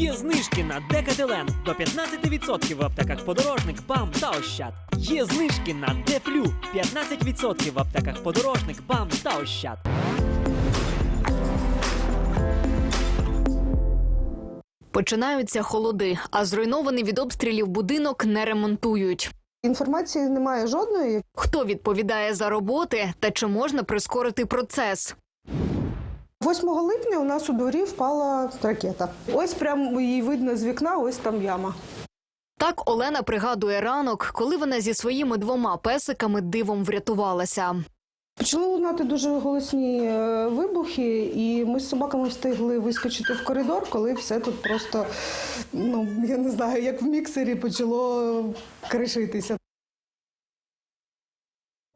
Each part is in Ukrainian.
Є знижки на Декателен до 15% в аптеках Подорожник, БАМ та Ощад. Є знижки на Дефлю 15% в аптеках Подорожник, БАМ та Ощад. Починаються холоди, а зруйнований від обстрілів будинок не ремонтують. Інформації немає жодної. Хто відповідає за роботи та чи можна прискорити процес? 8 липня у нас у дворі впала ракета. Ось прямо її видно з вікна, ось там яма. Так Олена пригадує ранок, коли вона зі своїми двома песиками дивом врятувалася. Почали лунати дуже голосні е, вибухи, і ми з собаками встигли вискочити в коридор, коли все тут просто, ну я не знаю, як в міксері почало кришитися.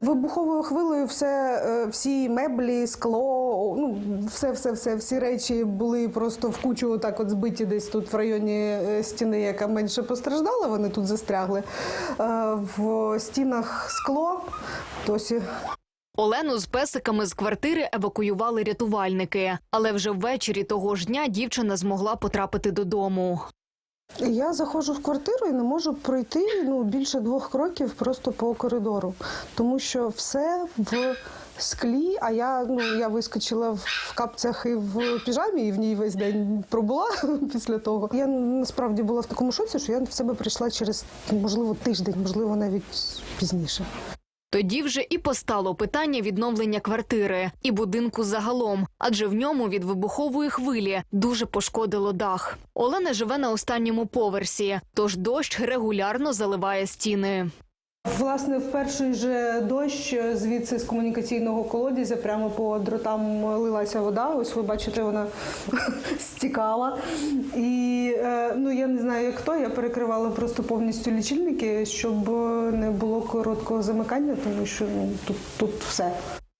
Вибуховою хвилею все, е, всі меблі, скло, ну все, все, все, всі речі були просто в кучу так от збиті десь тут в районі е, стіни, яка менше постраждала. Вони тут застрягли. Е, В стінах скло досі Олену з песиками з квартири евакуювали рятувальники, але вже ввечері того ж дня дівчина змогла потрапити додому. Я заходжу в квартиру і не можу пройти ну, більше двох кроків просто по коридору, тому що все в склі. А я ну я вискочила в капцях і в піжамі, і в ній весь день пробула після того. Я насправді була в такому шоці, що я в себе прийшла через можливо тиждень, можливо, навіть пізніше. Тоді вже і постало питання відновлення квартири і будинку загалом, адже в ньому від вибухової хвилі дуже пошкодило дах. Олена живе на останньому поверсі, тож дощ регулярно заливає стіни. Власне, в перший же дощ звідси з комунікаційного колодязя прямо по дротам лилася вода. Ось ви бачите, вона стікала. І е, ну я не знаю, як то. Я перекривала просто повністю лічильники, щоб не було короткого замикання, тому що ну тут, тут все.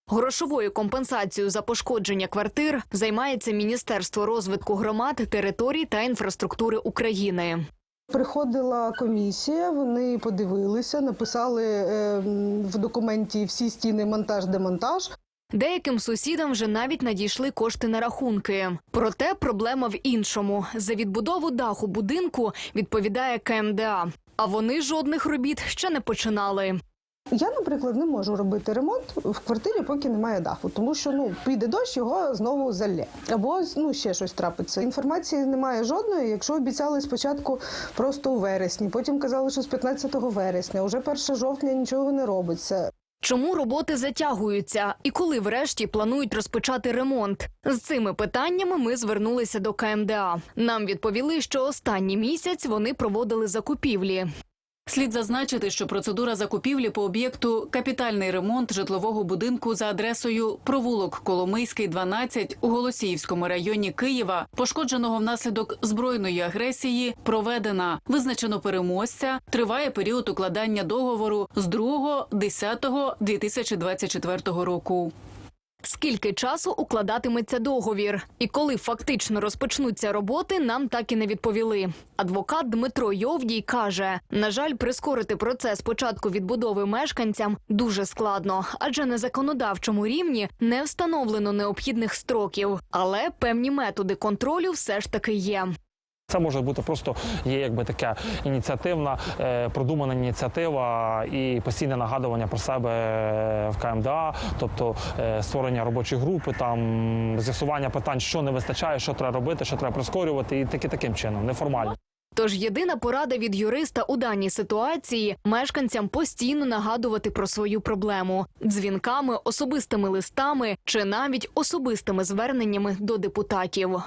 Грошовою компенсацією за пошкодження квартир займається Міністерство розвитку громад, територій та інфраструктури України. Приходила комісія, вони подивилися, написали е, в документі всі стіни монтаж-демонтаж. Деяким сусідам вже навіть надійшли кошти на рахунки. Проте проблема в іншому: за відбудову даху будинку відповідає КМДА. А вони жодних робіт ще не починали. Я, наприклад, не можу робити ремонт в квартирі, поки немає даху, тому що ну піде дощ, його знову залє. Або ну ще щось трапиться. Інформації немає жодної. Якщо обіцяли спочатку просто у вересні, потім казали, що з 15 вересня, уже 1 жовтня нічого не робиться. Чому роботи затягуються і коли врешті планують розпочати ремонт? З цими питаннями ми звернулися до КМДА. Нам відповіли, що останній місяць вони проводили закупівлі. Слід зазначити, що процедура закупівлі по об'єкту капітальний ремонт житлового будинку за адресою провулок Коломийський, 12 у Голосіївському районі Києва, пошкодженого внаслідок збройної агресії, проведена. Визначено переможця. Триває період укладання договору з 2.10.2024 року. Скільки часу укладатиметься договір, і коли фактично розпочнуться роботи, нам так і не відповіли. Адвокат Дмитро Йовдій каже: на жаль, прискорити процес початку відбудови мешканцям дуже складно, адже на законодавчому рівні не встановлено необхідних строків, але певні методи контролю все ж таки є. Це може бути просто є якби така ініціативна, е, продумана ініціатива і постійне нагадування про себе в КМДА, тобто е, створення робочої групи, там з'ясування питань, що не вистачає, що треба робити, що треба прискорювати, і таки таким чином, неформально. Тож єдина порада від юриста у даній ситуації мешканцям постійно нагадувати про свою проблему дзвінками, особистими листами чи навіть особистими зверненнями до депутатів.